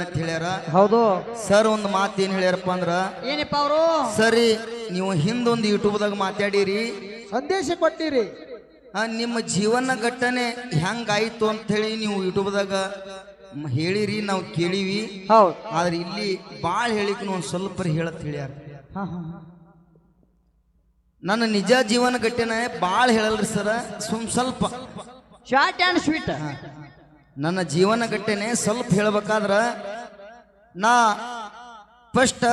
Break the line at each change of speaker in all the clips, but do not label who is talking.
ಅಂತ ಹೇಳ್ಯಾರ.
ಹೌದು.
ಸರ್ ಒಂದು ಮಾತು ಏನ್ ಹೇಳ್ಯಾರಪ್ಪ ಅಂದ್ರ
ಏನಪ್ಪ ಅವರು?
ಸರಿ ನೀವು ಹಿಂದೊಂದು ಯೂಟ್ಯೂಬ್ದಾಗ ಮಾತಾಡಿರಿ.
ಸಂದೇಶ ಕೊಟ್ಟಿರಿ.
ಆ, ನಿಮ್ಮ ಜೀವನ ಘಟನೆ ಹೆಂಗಾಯ್ತು ಅಂತ ಹೇಳಿ ನೀವು ಯೂಟ್ಯೂಬ್ದಾಗ ಮ್- ಹೇಳಿರಿ ನಾವು ಕೇಳಿವಿ.
ಹೌದು.
ಆದ್ರೆ ಇಲ್ಲಿ ಭಾಳ ಹೇಳಿಕ್ ಒಂದು ಸ್ವಲ್ಪ ಹೇಳತ್ ಹೇಳ್ಯಾರ. ನನ್ನ ನಿಜ ಜೀವನ ಘಟನೆ ಭಾಳ ಹೇಳಲ್ರಿ ಸರ್ ಸುಮ್ ಸ್ವಲ್ಪ.
ಶಾರ್ಟ್ ಅಂಡ್ ಸ್ವೀಟ್
ನನ್ನ ಜೀವನ ಗಟ್ಟೆನೆ ಸ್ವಲ್ಪ ಹೇಳ್ಬೇಕಾದ್ರ ನಾ ಫಸ್ಟ್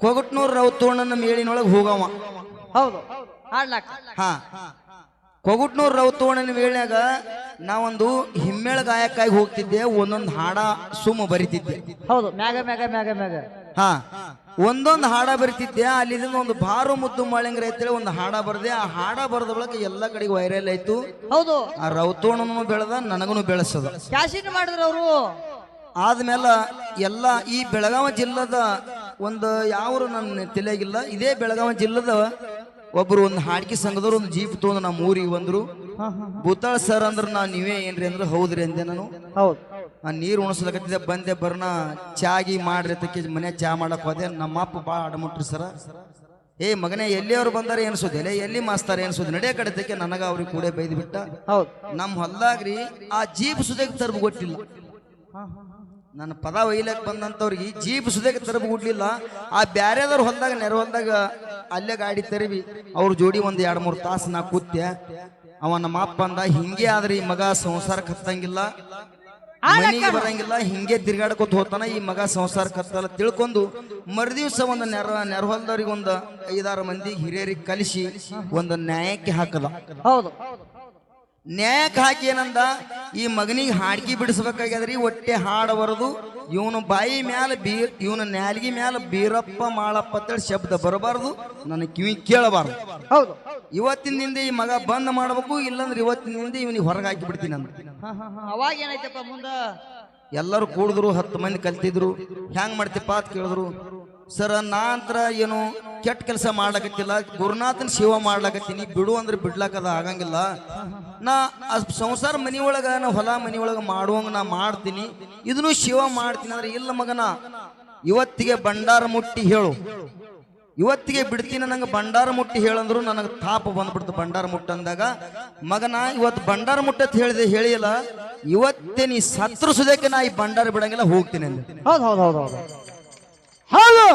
ಕೊಗಟ್ನೂರ್ ರೌತೋಣನ ಮೇಳಿನೊಳಗೆ ಹೋಗವ.
ಹೌದು
ಹಾ. ಕೊಗುಟ್ನೂರ್ ರೌತೋಣನ ವೇಳ್ಯಾಗ ನಾವೊಂದು ಹಿಮ್ಮೇಳ ಗಾಯಕ್ಕಾಗಿ ಹೋಗ್ತಿದ್ದೆ ಒಂದೊಂದು ಹಾಡ ಸುಮ್ಮ ಬರಿತಿದ್ದೆ.
ಹೌದು ಮ್ಯಾಗ ಮ್ಯಾಗ ಮ್ಯಾಗ ಮ್ಯಾಗ.
ಹಾ ಒಂದೊಂದು ಹಾಡ ಬರಿತಿದ್ದೆ ಅಲ್ಲಿದಿಂದ ಒಂದು ಬಾರು ಮುದ್ದು ಮಾಳಿಂಗ್ರ ಅಂತೇಳಿ ಒಂದು ಹಾಡ ಬರ್ದೆ ಆ ಹಾಡ ಬರೆದ ಬಳಕ ಎಲ್ಲ ಕಡೆಗೆ ವೈರಲ್ ಆಯ್ತು.
ಹೌದು.
ಆ ರೌತೋಣನು ಬೆಳೆದ ನನಗನು ಬೆಳೆಸದ.
ಮಾಡಿದ್ರು ಅವರು.
ಆದ್ಮೇಲೆ ಎಲ್ಲ ಈ ಬೆಳಗಾವಿ ಜಿಲ್ಲದ ಒಂದು ಯಾವರು ನನ್ನ ತಿಳಿಯಾಗಿಲ್ಲ ಇದೇ ಬೆಳಗಾವಿ ಜಿಲ್ಲದ ಒಬ್ರು ಒಂದು ಹಾಡ್ಕಿ ಸಂಘದವ್ರು ಒಂದು ಜೀಪ್ ತೊಗೊಂಡು ನಮ್ಮ ಊರಿಗೆ ಬಂದ್ರು ಭೂತಾಳ್ ಸರ್ ಅಂದ್ರೆ ನಾ ನೀವೇ ಏನ್ರಿ ಅಂದ್ರೆ ಹೌದ್ರಿ ಅಂದೆ ನಾನು.
ಹೌದು.
ಆ ನೀರು ಉಣಿಸ್ಲಕತ್ತಿದ್ದೆ ಬಂದೆ ಬರ್ನ ಚಾಗಿ ಮಾಡ್ರಿ ತಕ್ಕಿ ಮನೆ ಚಾ ಮಾಡಕ್ ಹೋದೆ. ನಮ್ಮ ಅಪ್ಪ ಭಾಳ ಅಡಮುಟ್ರಿ ಸರ. ಏ ಮಗನೇ ಎಲ್ಲಿಯವ್ರು ಬಂದಾರ ಎಲೆ ಎಲ್ಲಿ ಮಾಸ್ತಾರ ಏನ್ಸೋದು ನಡೆ ತಕ್ಕೆ ನನಗ ಅವ್ರಿಗೆ ಕೂಡ ಬೈದು ಬಿಟ್ಟ
ಹೌದು.
ನಮ್ಮ ಹೊಲ್ದಾಗ್ರಿ ಆ ಜೀಪ್ ಸುದಕ್ಕೆ ತರಬು ಗೊತ್ತಿಲ್ಲ ನನ್ನ ಪದ ಒಯ್ಲಕ್ ಬಂದಂತವ್ರಿಗೆ ಜೀಪ್ ಸುದಕ್ಕೆ ತರಬು ಕೊಡ್ಲಿಲ್ಲ. ಆ ಬ್ಯಾರೆದವ್ರ ಹೊಲ್ದಾಗ ನೆರೆ ಹೊಲ್ದಾಗ ಅಲ್ಲೇ ಗಾಡಿ ತರಿವಿ ಅವ್ರ ಜೋಡಿ ಒಂದ್ ಎರಡ್ ಮೂರು ತಾಸು ನಾ ಕೂತ್ಯ. ಅವ ನಮ್ಮ ಅಪ್ಪ ಅಂದ ಹಿಂಗೆ ಆದ್ರೆ ಈ ಮಗ ಸಂಸಾರ ಹತ್ತಂಗಿಲ್ಲ. ಮನೆಗೆ ಬರಂಗಿಲ್ಲ ಹಿಂಗೆ ತಿರ್ಗಾಡ್ಕೊತ ಹೋತಾನ ಈ ಮಗ ಸಂಸಾರ ಕತ್ತಲ್ಲ ತಿಳ್ಕೊಂಡು ಮರುದಿವ್ಸ ಒಂದು ನೆರ ನೆರಹೊಲ್ದವ್ರಿಗೆ ಒಂದು ಐದಾರು ಮಂದಿ ಹಿರಿಯರಿಗೆ ಕಲಿಸಿ ಒಂದು ನ್ಯಾಯಕ್ಕೆ ಹಾಕದ.
ಹೌದು.
ನ್ಯಾಯಕ್ಕೆ ಹಾಕಿ ಏನಂದ ಈ ಮಗನಿಗೆ ಹಾಡ್ಗಿ ಬಿಡಿಸ್ಬೇಕಾಗ್ಯದ್ರಿ ಒಟ್ಟೆ ಹಾಡ ಬರೋದು ಇವನು ಬಾಯಿ ಮ್ಯಾಲ ಬೀ ಇವನ ನ್ಯಾಲಿಗೆ ಮ್ಯಾಲ ಬೀರಪ್ಪ ಮಾಳಪ್ಪ ಅಂತೇಳಿ ಶಬ್ದ ಬರಬಾರ್ದು. ನನ್ನ ಕಿವಿ ಕೇಳಬಾರ್ದು.
ಹೌದು.
ಇವತ್ತಿನಿಂದ ಈ ಮಗ ಬಂದ್ ಮಾಡ್ಬೇಕು ಇಲ್ಲಂದ್ರೆ ಇವತ್ತಿನಿಂದ ಇವನಿಗೆ ಹೊರಗೆ ಹಾಕಿ ಬಿಡ್ತೀನಿ
ಅವಾಗ ಏನಾಯ್ತಪ್ಪ ಮುಂದ?
ಎಲ್ಲರೂ ಕೂಡಿದ್ರು ಹತ್ತು ಮಂದಿ ಕಲ್ತಿದ್ರು. ಹ್ಯಾಂಗ್ ಮಾಡ್ತಿಪ್ಪ ಅಂತ ಕೇಳಿದ್ರು. ಸರ, ನಾ ಏನು ಕೆಟ್ಟ ಕೆಲಸ ಮಾಡ್ಲಕತ್ತಿಲ್ಲ, ಗುರುನಾಥನ್ ಸೇವಾ ಮಾಡ್ಲಕತ್ತೀನಿ, ಬಿಡು ಅಂದ್ರೆ ಬಿಡ್ಲಾಕದ ಆಗಂಗಿಲ್ಲ. ನಾ ಸಂಸಾರ ಮನಿ ಒಳಗ ನಾ ಹೊಲ ಮನಿ ಒಳಗ ಮಾಡುವಂಗ ನಾ ಮಾಡ್ತೀನಿ. ಇದನ್ನು ಶಿವ ಮಾಡ್ತೀನಿ ಅಂದ್ರೆ ಇಲ್ಲ ಮಗನ, ಇವತ್ತಿಗೆ ಭಂಡಾರ ಮುಟ್ಟಿ ಹೇಳು. ಇವತ್ತಿಗೆ ಬಿಡ್ತೀನಿ ನಂಗೆ ಭಂಡಾರ ಮುಟ್ಟಿ ಹೇಳಂದ್ರು ನನಗೆ ತಾಪ ಬಂದ್ಬಿಡ್ತು ಭಂಡಾರ ಮುಟ್ಟ ಅಂದಾಗ. ಮಗನ ಇವತ್ತು ಭಂಡಾರ ಮುಟ್ಟತ್ ಹೇಳಿದೆ ಹೇಳಿಲ್ಲ ಇವತ್ತೇ ನೀ ಸತ್ರ ಸುದಕ್ಕೆ ನಾ ಈ ಭಂಡಾರ ಬಿಡಂಗಿಲ್ಲ, ಹೋಗ್ತೀನಿ
ಹೌದು ಹೌದು ಹೌದು ಹೌದು. ಹೌದು.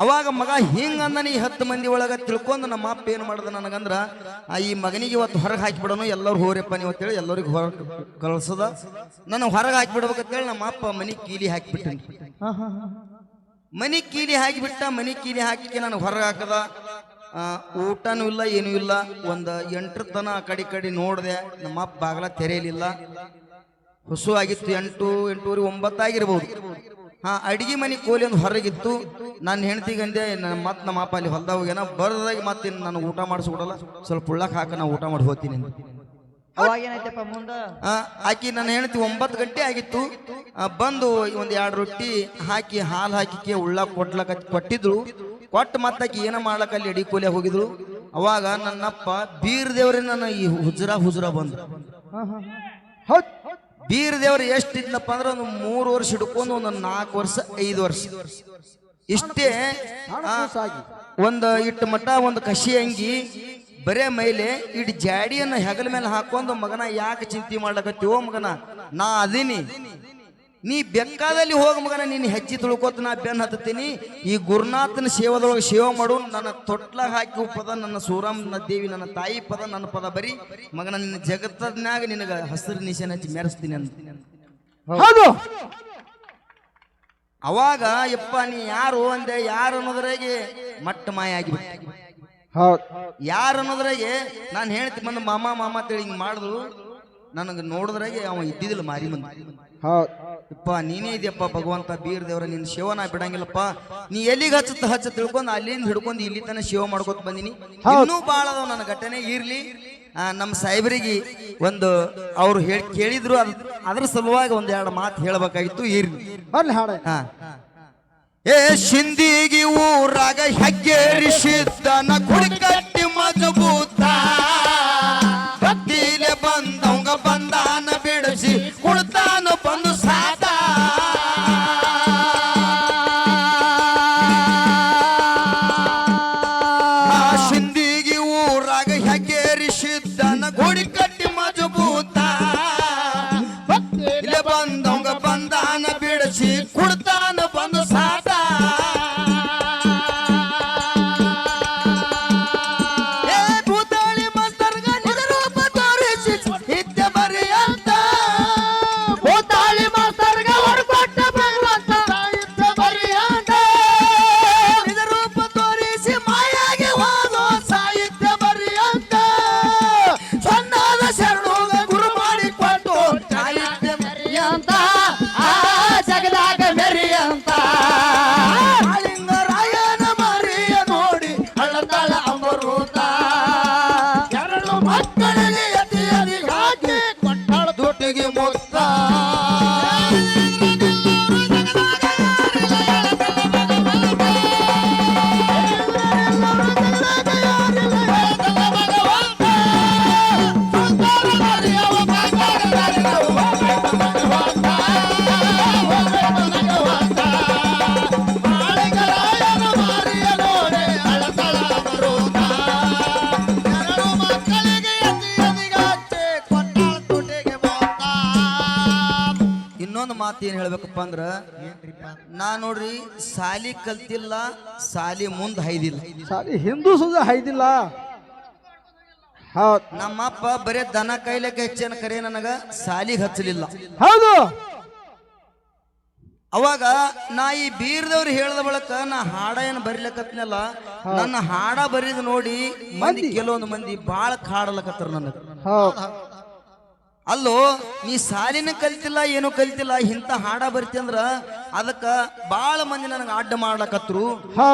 ಅವಾಗ ಮಗ ಹಿಂಗ ಅಂದ ನೀ ಹತ್ತು ಮಂದಿ ಒಳಗ ತಿಳ್ಕೊಂಡು ನಮ್ಮ ಅಪ್ಪ ಏನು ಮಾಡ್ದ ನನಗಂದ್ರ ಈ ಮಗನಿಗೆ ಇವತ್ತು ಹೊರಗೆ ಹಾಕಿಬಿಡೋನು, ಎಲ್ಲರೂ ಹೋರಪ್ಪ ನೀವು ಅಂತೇಳಿ ಎಲ್ಲರಿಗೂ ಹೊರ ಕಳ್ಸದ. ನಾನು ಹೊರಗೆ ಹಾಕಿಬಿಡ್ಬೇಕಂತೇಳಿ ನಮ್ಮ ಅಪ್ಪ ಮನಿ ಕೀಲಿ ಹಾಕಿಬಿಟ್ಟನಿ ಮನಿ ಕೀಲಿ ಹಾಕಿಬಿಟ್ಟ, ಮನಿ ಕೀಲಿ ಹಾಕಿ ನಾನು ಹೊರಗೆ ಹಾಕದ. ಊಟನೂ ಇಲ್ಲ, ಏನೂ ಇಲ್ಲ. ಒಂದು ಎಂಟ್ರ ತನ ಕಡೆ ಕಡೆ ನೋಡಿದೆ. ನಮ್ಮ ಅಪ್ಪ ಬಾಗಲ ತೆರೆಯಲಿಲ್ಲ. ಹೊಸು ಆಗಿತ್ತು ಎಂಟು, ಎಂಟೂವರೆ, ಒಂಬತ್ತಾಗಿರ್ಬೋದು. ಹಾ ಅಡಿಗೆ ಮನೆ ಕೋಲಿ ಒಂದು ಹೊರಗಿತ್ತು ನನ್ನ ಹೆಂಡತಿಗಂದೆ ಅಂದೆ ಮತ್ತೆ ನಮ್ಮ ಅಪ್ಪ ಅಲ್ಲಿ ಹೊಲ್ದಾಗ ಹೋಗ್ಯಾನ. ಬರ್ದಾಗಿ ಮತ್ತೆ ನಾನು ಊಟ ಮಾಡಿಸ್ಬಿಡಲ್ಲ ಸ್ವಲ್ಪ ಉಳ್ಳಕ್ಕೆ ಹಾಕ ನಾ ಊಟ ಮಾಡಿ ಹೋಗ್ತೀನಿ ಆಕಿ ನನ್ನ ಹೆಂಡತಿ ಒಂಬತ್ತು ಗಂಟೆ ಆಗಿತ್ತು. ಬಂದು ಒಂದು ಎರಡು ರೊಟ್ಟಿ ಹಾಕಿ ಹಾಲು ಹಾಕಿಕೆ ಉಳ್ಳಾಕ ಕೊಟ್ಲಕ್ ಕೊಟ್ಟಿದ್ರು. ಕೊಟ್ಟು ಮತ್ತಾಕಿ ಏನ ಮಾಡ್ಲಕ್ಕ ಅಲ್ಲಿ ಅಡಿ ಕೋಲಿ ಹೋಗಿದ್ರು. ಅವಾಗ ನನ್ನಪ್ಪ ಬೀರ್ ದೇವ್ರೆ ನನ್ನ ಈ ಹುಜರ ಹುಜರ ಬಂದ್ರು.
ಹೌದು.
ಬೀರ್ ದೇವರು ಎಷ್ಟಿದ್ನಪ್ಪ ಅಂದ್ರೆ ಒಂದು ಮೂರು ವರ್ಷ ಹಿಡ್ಕೊಂಡು ಒಂದು ನಾಲ್ಕು ವರ್ಷ, ಐದು ವರ್ಷ. ಇಷ್ಟೇ ಒಂದು ಇಟ್ಟು ಮಟ್ಟ ಒಂದು ಕಸಿ ಅಂಗಿ, ಬರೇ ಮೈಲೆ ಇಟ್ಟು ಜಾಡಿಯನ್ನ ಹೆಗಲ ಮೇಲೆ ಹಾಕೊಂಡು ಮಗನ ಯಾಕೆ ಚಿಂತೆ ಮಾಡ್ಲಕತ್ತೀವೋ ಮಗನ? ನಾ ಅದೀನಿ. ನೀ ಬೆಕ್ಕಾದಲ್ಲಿ ಹೋಗ ಮಗನ ನಿನ್ನ ಹೆಜ್ಜೆ ತುಳ್ಕೋತ ನಾ ಬೆನ್ ಹತ್ತೀನಿ ಈ ಗುರುನಾಥನ ಸೇವದೊಳಗೆ ಸೇವೆ ಮಾಡು. ನನ್ನ ತೊಟ್ಲಾಗ ಹಾಕಿ ಪದ ನನ್ನ ಸೂರಮ್ಮನ ದೇವಿ ನನ್ನ ತಾಯಿ ಪದ ನನ್ನ ಪದ ಬರೀ. ಮಗನ ನಿನ್ನ ಜಗತ್ತನ್ಯಾಗ ನಿನಗ ಹಸಿರು ನಿಶೆನ ಹಚ್ಚಿ ಮೆರೆಸ್ತೀನಿ ಅಂತ.
ಹೌದು.
ಅವಾಗ ಯಪ್ಪ ನೀ ಯಾರು ಅಂದೆ? ಯಾರು ಅನ್ನೋದ್ರಾಗೆ ಮಟ್ಟ ಮಾಯ ಆಗಿಬಿಟ್ಟು ಯಾರು ಅನ್ನೋದ್ರಾಗೆ ನಾನು ಹೇಳ್ತಿ ಬಂದು ಮಾಮ ಮಾಮ ಅಂತೇಳಿ ಹಿಂಗೆ ಮಾಡಿದ್ರು ನನಗೆ ನೋಡಿದ್ರಾಗೆ ಅವ ಇದ್ದಿದ್ದಿಲ್ಲ ಮಾರಿ ಮಂದಿ.
ಹೌದು
ಯಪ್ಪ ನೀನೇ ಇದೆಯಪ್ಪ ಭಗವಂತ ಬೀರ್ ದೇವ್ರ ನಿನ್ನ ಶಿವನ ಬಿಡಂಗಿಲ್ಲಪ್ಪ. ನೀ ಎಲ್ಲಿಗೆ ಹಚ್ಚತ್ತ ಹಚ್ಚ ತಿಳ್ಕೊಂಡು ಅಲ್ಲಿಂದ ಹಿಡ್ಕೊಂಡು ಇಲ್ಲಿ ತನ ಶಿವ ಮಾಡ್ಕೊತ ಬಂದಿನಿ. ಇನ್ನೂ ಭಾಳ ಅದಾವ ನನ್ನ ಘಟನೆ ಇರ್ಲಿ. ಆ, ನಮ್ಮ ಸಾಹೇಬರಿಗೆ ಒಂದು ಅವ್ರು ಹೇಳಿ ಕೇಳಿದ್ರು ಅದ್ ಅದ್ರ ಸಲುವಾಗಿ ಒಂದ್ ಎರಡು ಮಾತು ಹೇಳಬೇಕಾಗಿತ್ತು ಇರ್ಲಿ.
ಬರ್ಲಿ ಹಾಡ.
ಹಾ. ಏ ಶಿಂದಿಗಿ ಊರಾಗ ಹೆಗ್ಗೇರಿಸಿದ್ದನ ಕುಡಿಕಟ್ಟಿ ಮಜಬೂತ ಬಂದಾನ ಬಿಡಿಸಿ ಕುಡ್ತಾನ ಬಂದು ಮಾತು ಏನ್ ಹೇಳ್ಬೇಕಪ್ಪ ಅಂದ್ರ ನಾ ನೋಡ್ರಿ ಸಾಲಿ ಕಲ್ತಿಲ್ಲ ಸಾಲಿ ಮುಂದೆ ಹೈದಿಲ್ಲ.
ಸಾರಿ ಹಿಂದೂ ಸುದ ಹೈದಿಲ್ಲ. ಹೌದ್.
ನಮ್ಮಪ್ಪ ಬರೇ ದನ ಕೈಲಕ್ಕೆ ಹೆಚ್ಚೇನ ಕರೆ ನನಗ ಸಾಲಿಗೆ ಹಚ್ಚಲಿಲ್ಲ.
ಹೌದು.
ಅವಾಗ ನಾ ಈ ಬೀರ್ದವ್ರು ಹೇಳ್ದ ಬಳಕ ನಾ ಹಾಡ ಏನು ಬರಿಲಕತ್ನಲ್ಲ ನನ್ನ ಹಾಡ ಬರೀದ್ ನೋಡಿ ಮಂದಿ. ಕೆಲವೊಂದು ಮಂದಿ ಬಾಳ ಕಾಡಲಕತ್ತಾರ ನನಗ.
ಹೌದ್.
ಅಲ್ಲೋ ನೀ ಸಾಲಿನ ಕಲ್ತಿಲ್ಲ ಏನು ಕಲ್ತಿಲ್ಲ ಇಂಥ ಹಾಡ ಬರ್ತಿ ಅಂದ್ರ ಅದಕ್ಕ ಬಾಳ ಮಂದಿ ನನಗೆ ಅಡ್ಡ ಮಾಡ್ಲಕತ್ರು.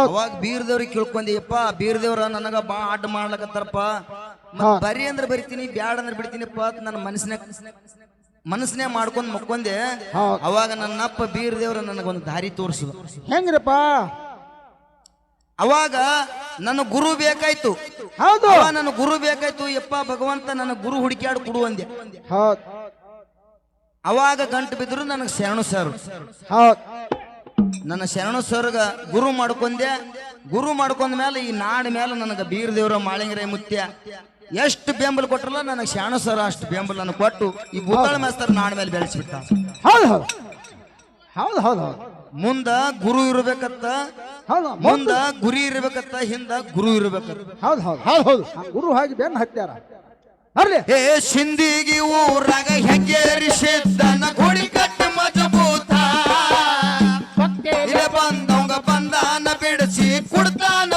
ಅವಾಗ ಬೀರ್ದೇವ್ರಿಗೆ ಕೇಳ್ಕೊಂದಿಯಪ್ಪ ಬೀರ್ದೇವ್ರ ನನಗ ಬಾ ಅಡ್ಡ ಮಾಡ್ಲಕತ್ತಾರಪ್ಪ. ಬರಿ ಅಂದ್ರೆ ಬರಿತೀನಿ ಬ್ಯಾಡ ಅಂದ್ರೆ ಬಿಡ್ತೀನಿಪ್ಪ ಅಂತ ನನ್ನ ಮನಸ್ಸಿನ ಮನಸ್ಸನ್ನೇ ಮಾಡ್ಕೊಂಡ್ ಮಕ್ಕೊಂದೆ
ಅವಾಗ
ಅವಾಗ ನನ್ನಪ್ಪ ಬೀರ್ದೇವ್ರ ನನಗೊಂದು ದಾರಿ ತೋರಿಸಿದ್ರು
ಹೆಂಗ್ರಪ್ಪ?
ಅವಾಗ ನನ್ನ ಗುರು ಬೇಕಾಯ್ತು.
ಹೌದು.
ನನ್ನ ಗುರು ಬೇಕಾಯ್ತು. ಯಪ್ಪ ಭಗವಂತ ನನ್ನ ಗುರು ಹುಡುಕ್ಯಾಡ್ ಕೊಡು ಅಂದೆ.
ಹೌದ್.
ಅವಾಗ ಗಂಟು ಬಿದ್ರು ನನಗೆ ಶರಣು ಸರ್.
ಹೌದ್.
ನನ್ನ ಶರಣು ಸರ್ಗ ಗುರು ಮಾಡ್ಕೊಂಡೆ. ಗುರು ಮಾಡ್ಕೊಂಡ ಮೇಲೆ ಈ ನಾಡ ಮೇಲೆ ನನಗೆ ಬೀರ್ ದೇವ್ರ ಮಾಳಿಂಗರೈ ಮುತ್ಯ. ಎಷ್ಟು ಬೆಂಬಲ ಕೊಟ್ಟರಲ್ಲ ನನಗೆ ಶರಣು ಸರ್ ಅಷ್ಟು ಬೆಂಬಲ ನನಗೆ ಕೊಟ್ಟು ಈ ಭೂತಾಳ ಮೇಸ್ತಾರ ನಾಡ ಮೇಲೆ ಬೆಳೆಸ್ಬಿಟ್ಟ
ಹೌದು ಹೌದು. ಹೌದು ಹೌದು ಹೌದು.
ಮುಂದ ಗುರು ಇರ್ಬೇಕತ್ತ ಮುಂದ ಗುರಿ ಇರ್ಬೇಕತ್ತ ಹಿಂದ ಗುರು ಇರ್ಬೇಕತ್ತ.
ಹೌದು ಹೌದು. ಹೌದು ಹೌದು. ಗುರು ಹಾಗೆ ಬೆನ್ನ ಹತ್ಯಾರ. ಅರ್ಲಿ
ಹೇ ಸಿಂದಿಗಿ ಊರಾಗ ಹೆಂಗೇರಿ ಸಿದ್ದನ ಕೋಳಿ ಕಟ್ಟ ಮಜಬೂತ. ಬಂದವಂಗ ಬಂದಾನ ಬಿಡಿಸಿ ಕುಡ್ತಾನ.